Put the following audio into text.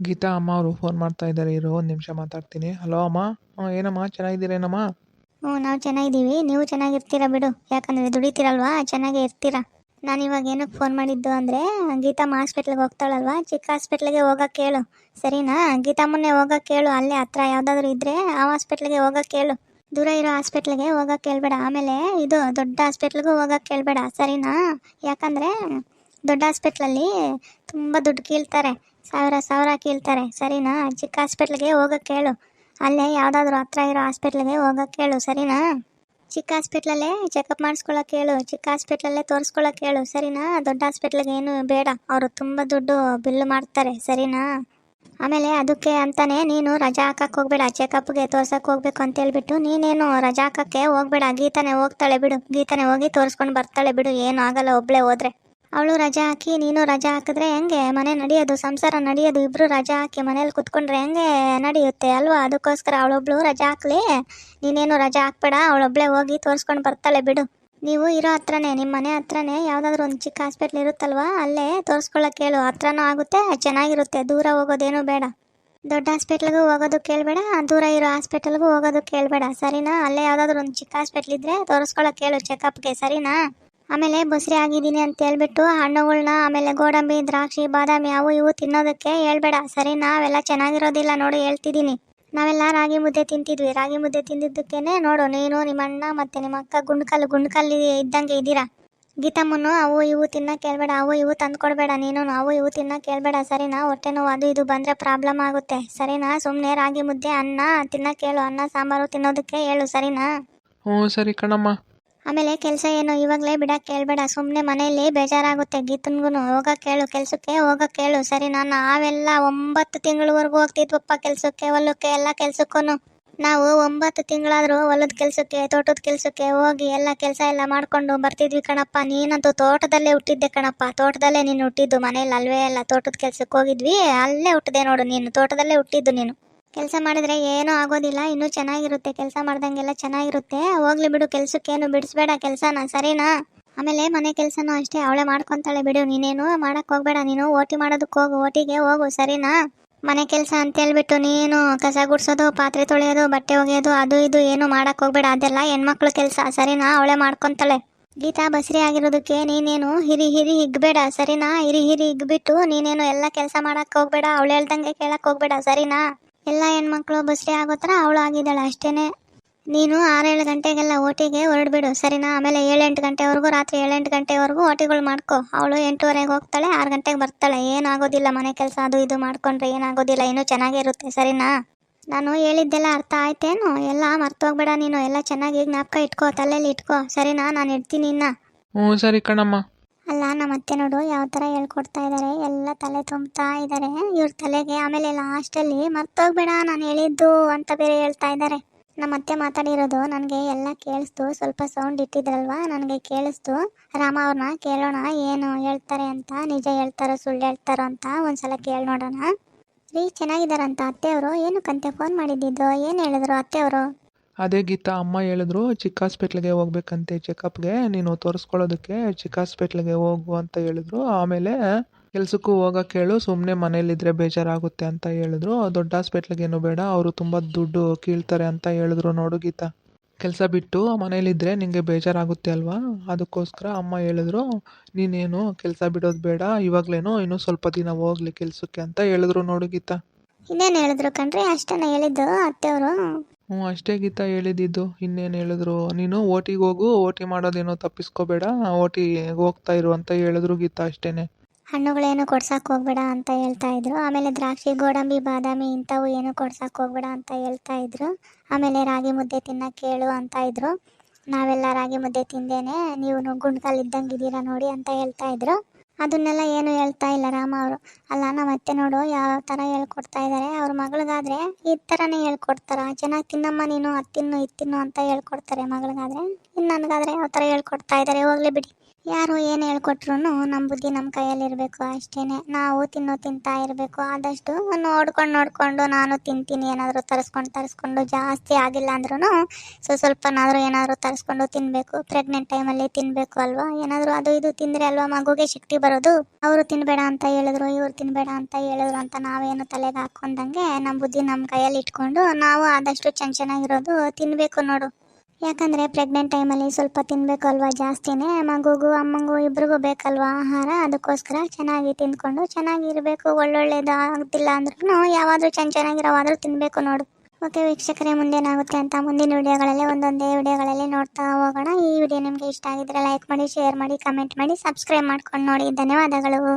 ಗೀತಾ, ಅಮ್ಮ ಅವರು ಫೋನ್ ಮಾಡ್ತಾ ಇದ್ದಾರೆ. ಇರೋ, ಒಂದು ನಿಮಿಷ ಮಾತಾಡ್ತೀನಿ. ಹಲೋ ಅಮ್ಮ. ಹಾಂ ಏನಮ್ಮ? ಚೆನ್ನಾಗಿದ್ದೀರೇನಮ್ಮ ಹ್ಞೂ ನಾವು ಚೆನ್ನಾಗಿದ್ದೀವಿ. ನೀವು ಚೆನ್ನಾಗಿರ್ತೀರಾ ಬಿಡು. ಯಾಕಂದರೆ ದುಡಿತೀರಲ್ವಾ? ಚೆನ್ನಾಗೇ ಇರ್ತೀರಾ. ನಾನು ಇವಾಗ ಏನಕ್ಕೆ ಫೋನ್ ಮಾಡಿದ್ದು ಅಂದರೆ ಗೀತಮ್ಮ ಹಾಸ್ಪಿಟ್ಲಿಗೆ ಹೋಗ್ತಾಳಲ್ವಾ? ಚಿಕ್ಕ ಹಾಸ್ಪಿಟ್ಲಿಗೆ ಹೋಗಕ್ಕೆ ಹೇಳು ಸರಿನಾ? ಗೀತಮ್ಮನ್ನೇ ಹೋಗಕ್ಕೆ ಹೇಳು ಅಲ್ಲೇ ಹತ್ರ ಯಾವುದಾದ್ರೂ ಇದ್ದರೆ ಆ ಹಾಸ್ಪಿಟ್ಲಿಗೆ ಹೋಗಕ್ಕೆ ಹೇಳು ದೂರ ಇರೋ ಹಾಸ್ಪಿಟ್ಲಿಗೆ ಹೋಗಕ್ಕೆ ಹೇಳ್ಬೇಡ ಆಮೇಲೆ ಇದು ದೊಡ್ಡ ಹಾಸ್ಪಿಟ್ಲಿಗೂ ಹೋಗಕ್ಕೆ ಹೇಳ್ಬೇಡ ಸರಿನಾ? ಯಾಕಂದರೆ, ದೊಡ್ಡ ಹಾಸ್ಪಿಟ್ಲಲ್ಲಿ ತುಂಬ ದುಡ್ಡು ಕೀಳ್ತಾರೆ. ಸಾವಿರ ಸಾವಿರ ಕೀಳ್ತಾರೆ. ಸರಿನಾ? ಚಿಕ್ಕ ಹಾಸ್ಪಿಟ್ಲಿಗೆ ಹೋಗಕ್ಕೆ ಹೇಳು ಅಲ್ಲೇ ಯಾವುದಾದ್ರೂ ಹತ್ರ ಇರೋ ಹಾಸ್ಪಿಟ್ಲಿಗೆ ಹೋಗಕ್ಕೆ ಹೇಳು ಸರಿನಾ? ಚಿಕ್ಕ ಹಾಸ್ಪಿಟ್ಲಲ್ಲೇ ಚೆಕಪ್ ಮಾಡಿಸ್ಕೊಳ್ಳೋಕೆ ಹೇಳು ಚಿಕ್ಕ ಹಾಸ್ಪಿಟ್ಲಲ್ಲೇ ತೋರಿಸ್ಕೊಳ್ಳೋಕೆ ಹೇಳು ಸರಿನಾ? ದೊಡ್ಡ ಹಾಸ್ಪಿಟ್ಲಿಗೆ ಏನು ಬೇಡ. ಅವರು ತುಂಬ ದುಡ್ಡು ಬಿಲ್ ಮಾಡ್ತಾರೆ, ಸರಿನಾ? ಆಮೇಲೆ ಅದಕ್ಕೆ ಅಂತಾನೆ, ನೀನು ರಜಾ ಹಾಕಕ್ಕೆ ಹೋಗ್ಬೇಡ. ಚೆಕಪ್ಗೆ ತೋರ್ಸಕ್ಕೆ ಹೋಗ್ಬೇಕು ಅಂತ ಹೇಳ್ಬಿಟ್ಟು ನೀನೇನು ರಜಾ ಹಾಕಕ್ಕೆ ಹೋಗ್ಬೇಡ. ಗೀತಾನೆ ಹೋಗ್ತಾಳೆ ಬಿಡು. ಗೀತಾನೆ ಹೋಗಿ ತೋರಿಸ್ಕೊಂಡು ಬರ್ತಾಳೆ ಬಿಡು. ಏನು ಆಗಲ್ಲ, ಒಬ್ಳೆ ಹೋದ್ರೆ. ಅವಳು ರಜಾ ಹಾಕಿ, ನೀನು ರಜಾ ಹಾಕಿದ್ರೆ ಹೆಂಗೆ? ಮನೆ ನಡೆಯೋದು, ಸಂಸಾರ ನಡೆಯೋದು, ಇಬ್ರು ರಜಾ ಹಾಕಿ ಮನೇಲಿ ಕುತ್ಕೊಂಡ್ರೆ ಹೆಂಗೆ ನಡೆಯುತ್ತೆ ಅಲ್ವಾ? ಅದಕ್ಕೋಸ್ಕರ ಅವಳೊಬ್ಳು ರಜಾ ಹಾಕ್ಲಿ? ನೀನೇನು ರಜಾ ಹಾಕ್ಬೇಡ, ಅವಳೊಬ್ಳೆ ಹೋಗಿ ತೋರಿಸ್ಕೊಂಡು ಬರ್ತಾಳೆ ಬಿಡು. ನೀವು ಇರೋ ಹತ್ರನೇ ನಿಮ್ಮ ಮನೆ ಹತ್ರನೇ ಯಾವುದಾದ್ರೂ ಒಂದು ಚಿಕ್ಕ ಹಾಸ್ಪಿಟ್ಲ್ ಇರುತ್ತಲ್ವಾ? ಅಲ್ಲೇ ತೋರಿಸ್ಕೊಳ್ಳೋಕೆ ಹೇಳು ಹತ್ರನೂ ಆಗುತ್ತೆ, ಚೆನ್ನಾಗಿರುತ್ತೆ. ದೂರ ಹೋಗೋದೇನು ಬೇಡ. ದೊಡ್ಡ ಹಾಸ್ಪಿಟ್ಲಿಗೂ ಹೋಗೋದು ಕೇಳಬೇಡ, ದೂರ ಇರೋ ಹಾಸ್ಪಿಟಲ್ಗೂ ಹೋಗೋದು ಕೇಳಬೇಡ. ಸರಿನಾ? ಅಲ್ಲೇ ಯಾವುದಾದ್ರೂ ಒಂದು ಚಿಕ್ಕ ಹಾಸ್ಪಿಟ್ಲ್ ಇದ್ದರೆ ತೋರಿಸ್ಕೊಳ್ಳೋಕೆ ಕೇಳು ಚೆಕಪ್ಗೆ ಸರಿನಾ? ಆಮೇಲೆ ಬಸ್ರಿ ಆಗಿದ್ದೀನಿ ಅಂತ ಹೇಳ್ಬಿಟ್ಟು ಹಣ್ಣುಗಳನ್ನ ಆಮೇಲೆ ಗೋಡಂಬಿ, ದ್ರಾಕ್ಷಿ, ಬಾದಾಮಿ ಅವು ಇವು ತಿನ್ನೋದಕ್ಕೆ ಹೇಳ್ಬೇಡ. ಸರಿ, ನಾವೆಲ್ಲ ಚೆನ್ನಾಗಿರೋದಿಲ್ಲ ನೋಡು ಹೇಳ್ತಿದ್ದೀನಿ. ನಾವೆಲ್ಲ ರಾಗಿ ಮುದ್ದೆ ತಿಂತಿದ್ವಿ. ರಾಗಿ ಮುದ್ದೆ ತಿಂದಿದ್ದಕ್ಕೇನೆ ನೋಡು, ನೀನು ನಿಮ್ಮ ಅಣ್ಣ ಮತ್ತೆ ನಿಮ್ಮ ಅಕ್ಕ ಗುಂಡ್ಕಲ್ಲು, ಗುಂಡ್ಕಲ್ಲಿ ಇದ್ದಂಗೆ ಇದ್ದೀರಾ? ಗೀತಮ್ಮನು ಅವು ಇವು ತಿನ್ನೋಕೆ ಹೇಳ್ಬೇಡ, ಅವು ಇವು ತಂದ್ಕೊಡ್ಬೇಡ ನೀನು, ಅವು ಇವು ತಿನ್ನೋಕೆ ಹೇಳ್ಬೇಡ. ಸರಿನಾ ಹೊಟ್ಟೆ ನೋವು ಅದು ಇದು ಬಂದರೆ ಪ್ರಾಬ್ಲಮ್ ಆಗುತ್ತೆ. ಸರಿನಾ ಸುಮ್ಮನೆ ರಾಗಿ ಮುದ್ದೆ, ಅನ್ನ ತಿನ್ನೋಕೆ ಹೇಳು, ಅನ್ನ ಸಾಂಬಾರು ತಿನ್ನೋದಕ್ಕೆ ಹೇಳು ಸರಿನಾ ಹ್ಞೂ ಸರಿ ಕಣಮ್ಮ. ಆಮೇಲೆ ಕೆಲಸ ಏನು? ಇವಾಗಲೇ ಬಿಡಕ್ಕೆ ಹೇಳ್ಬೇಡ. ಸುಮ್ಮನೆ ಮನೆಯಲ್ಲಿ ಬೇಜಾರಾಗುತ್ತೆ. ಗೀತನ್ಗೂ ಹೋಗಕ್ಕೆ ಕೇಳು, ಕೆಲಸಕ್ಕೆ ಹೋಗಕ್ಕೆ ಸರಿ, ನಾನು ನಾವೆಲ್ಲ ಒಂಬತ್ತು ತಿಂಗಳವರೆಗೂ ಹೋಗ್ತಿದ್ವಪ್ಪ ಕೆಲಸಕ್ಕೆ, ಹೊಲಕ್ಕೆ, ಎಲ್ಲ ಕೆಲಸಕ್ಕೂ ನಾವು ಒಂಬತ್ತು ತಿಂಗಳಾದರೂ ಹೊಲದ ಕೆಲಸಕ್ಕೆ, ತೋಟದ ಕೆಲಸಕ್ಕೆ ಹೋಗಿ ಎಲ್ಲ ಕೆಲಸ ಎಲ್ಲ ಮಾಡಿಕೊಂಡು ಬರ್ತಿದ್ವಿ ಕಣಪ್ಪ. ನೀನಂತೂ ತೋಟದಲ್ಲೇ ಹುಟ್ಟಿದ್ದೆ ಕಣಪ್ಪ. ತೋಟದಲ್ಲೇ ನೀನು ಹುಟ್ಟಿದ್ದು ಮನೇಲಿ ಅಲ್ವೇ ಎಲ್ಲ ತೋಟದ ಕೆಲಸಕ್ಕೆ ಹೋಗಿದ್ವಿ. ಅಲ್ಲೇ ಹುಟ್ಟಿದೆ ನೋಡು ನೀನು. ತೋಟದಲ್ಲೇ ಹುಟ್ಟಿದ್ದು ನೀನು. ಕೆಲಸ ಮಾಡಿದ್ರೆ ಏನೂ ಆಗೋದಿಲ್ಲ, ಇನ್ನೂ ಚೆನ್ನಾಗಿರುತ್ತೆ, ಕೆಲಸ ಮಾಡ್ದಂಗೆಲ್ಲ ಚೆನ್ನಾಗಿರುತ್ತೆ. ಹೋಗ್ಲಿ ಬಿಡು, ಕೆಲಸಕ್ಕೇನು ಬಿಡಿಸ್ಬೇಡ, ಕೆಲಸನ, ಸರಿನಾ? ಆಮೇಲೆ ಮನೆ ಕೆಲಸನೂ ಅಷ್ಟೇ, ಅವಳೆ ಮಾಡ್ಕೊಂತಾಳೆ ಬಿಡು, ನೀನೇನು ಮಾಡಕ್ ಹೋಗ್ಬೇಡ, ನೀನು ಓಟಿ ಮಾಡೋದಕ್ಕೆ ಹೋಗು, ಓಟಿಗೆ ಹೋಗು, ಸರಿನಾ? ಮನೆ ಕೆಲಸ ಅಂತ ಹೇಳ್ಬಿಟ್ಟು ನೀನು ಕಸ ಗುಡಿಸೋದು, ಪಾತ್ರೆ ತೊಳೆಯೋದು, ಬಟ್ಟೆ ಒಗೆಯೋದು, ಅದು ಇದು ಏನು ಮಾಡಕ್ ಹೋಗ್ಬೇಡ, ಅದೆಲ್ಲ ಹೆಣ್ಮಕ್ಳು ಕೆಲಸ, ಸರಿನಾ? ಅವಳೆ ಮಾಡ್ಕೊಂತಾಳೆ. ಗೀತಾ ಬಸರಿ ಆಗಿರೋದಕ್ಕೆ ನೀನೇನು ಹಿರಿ ಹಿರಿ ಹಿಗ್ಬೇಡ, ಸರಿನಾ? ಹಿರಿ ಹಿರಿ ಹಿಗ್ಬಿಟ್ಟು ನೀನೇನು ಎಲ್ಲ ಕೆಲಸ ಮಾಡಕ್ ಹೋಗ್ಬೇಡ, ಅವಳು ಹೇಳ್ದಂಗೆ ಕೇಳಕ್ ಹೋಗ್ಬೇಡ, ಸರಿನಾ? ಎಲ್ಲ ಹೆಣ್ಮಕ್ಳು ಬಸ್ರಿ ಆಗೋ ಥರ ಅವಳು ಆಗಿದ್ದಾಳೆ ಅಷ್ಟೇನೆ. ನೀನು ಆರೇಳು ಗಂಟೆಗೆಲ್ಲ ಓಟಿಗೆ ಹೊರಡ್ಬಿಡು, ಸರಿನಾ? ಆಮೇಲೆ ಏಳೆಂಟು ಗಂಟೆವರೆಗೂ, ರಾತ್ರಿ ಏಳೆಂಟು ಗಂಟೆವರೆಗೂ ಓಟಿಗಳು ಮಾಡ್ಕೊ. ಅವಳು ಎಂಟೂವರೆಗೆ ಹೋಗ್ತಾಳೆ, ಆರು ಗಂಟೆಗೆ ಬರ್ತಾಳೆ. ಏನಾಗೋದಿಲ್ಲ, ಮನೆ ಕೆಲಸ ಅದು ಇದು ಮಾಡ್ಕೊಂಡ್ರೆ ಏನಾಗೋದಿಲ್ಲ, ಇನ್ನೂ ಚೆನ್ನಾಗಿರುತ್ತೆ ಸರಿನಾ? ನಾನು ಹೇಳಿದ್ದೆಲ್ಲ ಅರ್ಥ ಆಯ್ತೇನು? ಎಲ್ಲ ಮರ್ತೋಗ್ಬೇಡ ನೀನು, ಎಲ್ಲ ಚೆನ್ನಾಗಿ ಜ್ಞಾಪಕ ಇಟ್ಕೋ ತಲೆಯಲ್ಲಿ ಇಟ್ಕೋ. ಸರಿನಾ? ನಾನು ಇಡ್ತೀನಿ ಇನ್ನ. ಹ್ಞೂ ಸರಿ ಕಣಮ್ಮ. ಅಲ್ಲ, ನಮ್ಮ ಅತ್ತೆ ನೋಡು ಯಾವ ಥರ ಹೇಳ್ಕೊಡ್ತಾ ಇದ್ದಾರೆ ಎಲ್ಲ ತಲೆ ತುಂಬ್ತಾ ಇದ್ದಾರೆ ಇವ್ರ ತಲೆಗೆ ಆಮೇಲೆ ಲಾಸ್ಟಲ್ಲಿ ಮರ್ತೋಗ್ಬೇಡ ನಾನು ಹೇಳಿದ್ದು ಅಂತ ಬೇರೆ ಹೇಳ್ತಾ ಇದ್ದಾರೆ ನಮ್ಮ ಅತ್ತೆ ಮಾತಾಡಿರೋದು ನನಗೆ ಎಲ್ಲ ಕೇಳಿಸ್ತು. ಸ್ವಲ್ಪ ಸೌಂಡ್ ಇಟ್ಟಿದ್ರಲ್ವಾ? ನನಗೆ ಕೇಳಿಸ್ತು. ರಾಮ ಅವ್ರನ್ನ ಕೇಳೋಣ, ಏನು ಹೇಳ್ತಾರೆ ಅಂತ, ನಿಜ ಹೇಳ್ತಾರೋ, ಸುಳ್ಳು ಹೇಳ್ತಾರೋ ಅಂತ ಒಂದ್ಸಲ ಕೇಳಿ ನೋಡೋಣ. ರೀ, ಚೆನ್ನಾಗಿದ್ದಾರಂತ ಅತ್ತೆಯವರು. ಏನಕ್ಕಂತೆ ಫೋನ್ ಮಾಡಿದ್ದಿದ್ದು ಏನು ಹೇಳಿದ್ರು ಅತ್ತೆಯವರು? ಅದೇ ಗೀತಾ ಅಮ್ಮ ಹೇಳಿದ್ರು, ಚಿಕ್ಕ ಹಾಸ್ಪಿಟ್ಲಿಗೆ ಹೋಗ್ಬೇಕಂತೆ ಚೆಕಪ್ಗೆ ನೀನು ತೋರಿಸ್ಕೊಳ್ಳೋದಕ್ಕೆ ಚಿಕ್ಕ ಹಾಸ್ಪಿಟ್ಲಿಗೆ ಹೋಗು ಅಂತ ಹೇಳಿದ್ರು. ಆಮೇಲೆ ಕೆಲ್ಸಕ್ಕೂ ಹೋಗಕ್ಕೆ ಹೇಳು ಸುಮ್ಮನೆ ಮನೇಲಿದ್ರೆ ಬೇಜಾರಾಗುತ್ತೆ ಅಂತ ಹೇಳಿದ್ರು. ದೊಡ್ಡ ಹಾಸ್ಪಿಟ್ಲಿಗೇನು ಬೇಡ, ಅವರು ತುಂಬ ದುಡ್ಡು ಕೀಳ್ತಾರೆ ಅಂತ ಹೇಳಿದ್ರು ನೋಡು ಗೀತಾ. ಕೆಲಸ ಬಿಟ್ಟು ಮನೇಲಿದ್ರೆ ನಿಂಗೆ ಬೇಜಾರಾಗುತ್ತೆ ಅಲ್ವಾ? ಅದಕ್ಕೋಸ್ಕರ ಅಮ್ಮ ಹೇಳಿದ್ರು, ನೀನೇನು ಕೆಲಸ ಬಿಡೋದು ಬೇಡ, ಇವಾಗಲೇನು ಇನ್ನೂ ಸ್ವಲ್ಪ ದಿನ ಹೋಗ್ಲಿ ಕೆಲಸಕ್ಕೆ ಅಂತ ಹೇಳಿದ್ರು ನೋಡು ಗೀತಾ. ಇನ್ನೇನು ಹೇಳಿದ್ರು ಕಣ್ರಿ? ಅಷ್ಟನ್ನ ಹೇಳಿದ್ದು ಅತ್ತೆಯವರು? ಹ್ಞೂ ಅಷ್ಟೇ ಗೀತಾ ಹೇಳಿದ್ದು ಇನ್ನೇನು ಹೇಳಿದ್ರು? ನೀನು ಓಟಿಗೆ ಹೋಗು ಓಟಿ ಮಾಡೋದೇನೋ ತಪ್ಪಿಸ್ಕೋಬೇಡ ಓಟಿಗೆ ಹೋಗ್ತಾ ಇರು ಅಂತ ಹೇಳಿದ್ರು ಗೀತಾ ಅಷ್ಟೇನೆ. ಹಣ್ಣುಗಳೇನು ಕೊಡ್ಸಕ್ಕೆ ಹೋಗ್ಬೇಡ ಅಂತ ಹೇಳ್ತಾ ಇದ್ರು. ಆಮೇಲೆ ದ್ರಾಕ್ಷಿ ಗೋಡಂಬಿ ಬಾದಾಮಿ ಇಂಥವು ಏನು ಕೊಡ್ಸಕ್ಕೆ ಹೋಗ್ಬೇಡ ಅಂತ ಹೇಳ್ತಾ ಇದ್ರು. ಆಮೇಲೆ ರಾಗಿ ಮುದ್ದೆ ತಿನ್ನಕ್ಕೆ ಹೇಳು ಅಂತ ಇದ್ರು. ನಾವೆಲ್ಲ ರಾಗಿ ಮುದ್ದೆ ತಿಂದೇನೆ ನೀವು ಗುಂಡ್ಕಲ್ ಇದ್ದಂಗೆ ಇದ್ದೀರಾ ನೋಡಿ ಅಂತ ಹೇಳ್ತಾ ಇದ್ರು. ಅದನ್ನೆಲ್ಲ ಏನು ಹೇಳ್ತಾ ಇಲ್ಲ ರಾಮ ಅವರು. ಅಲ್ಲ ನಮ್ಮ ಅತ್ತೆ ನೋಡು, ಯಾವ ಥರ ಹೇಳ್ಕೊಡ್ತಾ ಇದ್ದಾರೆ ಅವ್ರ ಮಗಳಿಗಾದ್ರೆ ಈ ಥರನೇ ಹೇಳ್ಕೊಡ್ತಾರ. ಚೆನ್ನಾಗಿ ತಿನ್ನಮ್ಮ ನೀನು ಅದು ತಿನ್ನು ಇದು ತಿನ್ನು ಅಂತ ಹೇಳ್ಕೊಡ್ತಾರೆ ಮಗಳಿಗಾದ್ರೆ. ಇನ್ನು ನನಗಾದ್ರೆ ಯಾವ ಥರ ಹೇಳ್ಕೊಡ್ತಾ ಇದ್ದಾರೆ ಹೋಗ್ಲಿ ಬಿಡಿ. ಯಾರು ಏನು ಹೇಳ್ಕೊಟ್ರು ನಮ್ಮ ಬುದ್ಧಿ ನಮ್ಮ ಕೈಯಲ್ಲಿರಬೇಕು ಅಷ್ಟೇ ನಾವು ತಿನ್ನೋ ತಿಂತಾ ಇರಬೇಕು. ಆದಷ್ಟು ನೋಡ್ಕೊಂಡು ನೋಡಿಕೊಂಡು ನಾನು ತಿಂತೀನಿ. ಏನಾದರೂ ತರಿಸ್ಕೊಂಡು ತರಿಸ್ಕೊಂಡು ಜಾಸ್ತಿ ಆಗಿಲ್ಲ ಅಂದ್ರೂ ಸೊ ಸ್ವಲ್ಪನಾದರೂ ಏನಾದರೂ ತರಿಸ್ಕೊಂಡು ತಿನ್ನಬೇಕು ಪ್ರೆಗ್ನೆಂಟ್ ಟೈಮಲ್ಲಿ ತಿನ್ನಬೇಕು ಅಲ್ವಾ? ಏನಾದರೂ ಅದು ಇದು ತಿಂದರೆ ಅಲ್ವಾ? ಮಗುಗೆ ಶಕ್ತಿ ಬರೋದು? ಅವರು ತಿನ್ನಬೇಡ ಅಂತ ಹೇಳಿದ್ರು, ಇವ್ರು ತಿನ್ನಬೇಡ ಅಂತ ಹೇಳಿದ್ರು ಅಂತ ನಾವೇನು ತಲೆಗೆ ಹಾಕೊಂಡಂಗೆ ನಮ್ಮ ಬುದ್ಧಿ ನಮ್ಮ ಕೈಯಲ್ಲಿ ಇಟ್ಕೊಂಡು ನಾವು ಆದಷ್ಟು ಚೆನ್ನ ಚೆನ್ನಾಗಿರೋದು ತಿನ್ನಬೇಕು ನೋಡು. ಯಾಕಂದರೆ ಪ್ರೆಗ್ನೆಂಟ್ ಟೈಮಲ್ಲಿ ಸ್ವಲ್ಪ ತಿನ್ನಬೇಕು ಅಲ್ವಾ ಜಾಸ್ತಿನೇ, ಮಗುಗೂ ಅಮ್ಮಂಗೂ ಇಬ್ರಿಗೂ ಬೇಕಲ್ವಾ ಆಹಾರ? ಅದಕ್ಕೋಸ್ಕರ ಚೆನ್ನಾಗಿ ತಿಂದ್ಕೊಂಡು ಚೆನ್ನಾಗಿರಬೇಕು ಒಳ್ಳೊಳ್ಳೇದು ಆಗ್ತಿಲ್ಲ ಅಂದ್ರೂ ಯಾವಾದರೂ ಚೆನ್ನ ಚೆನ್ನಾಗಿರೋವಾದರೂ ತಿನ್ನಬೇಕು ನೋಡು. ಓಕೆ ವೀಕ್ಷಕರೇ, ಮುಂದೇನಾಗುತ್ತೆ ಅಂತ ಮುಂದಿನ ವಿಡಿಯೋಗಳಲ್ಲಿ, ಒಂದೊಂದೇ ವಿಡಿಯೋಗಳಲ್ಲಿ ನೋಡ್ತಾ ಹೋಗೋಣ. ಈ ವಿಡಿಯೋ ನಿಮಗೆ ಇಷ್ಟ ಆಗಿದ್ರೆ ಲೈಕ್ ಮಾಡಿ ಶೇರ್ ಮಾಡಿ ಕಮೆಂಟ್ ಮಾಡಿ ಸಬ್ಸ್ಕ್ರೈಬ್ ಮಾಡ್ಕೊಂಡು ನೋಡಿ. ಧನ್ಯವಾದಗಳು.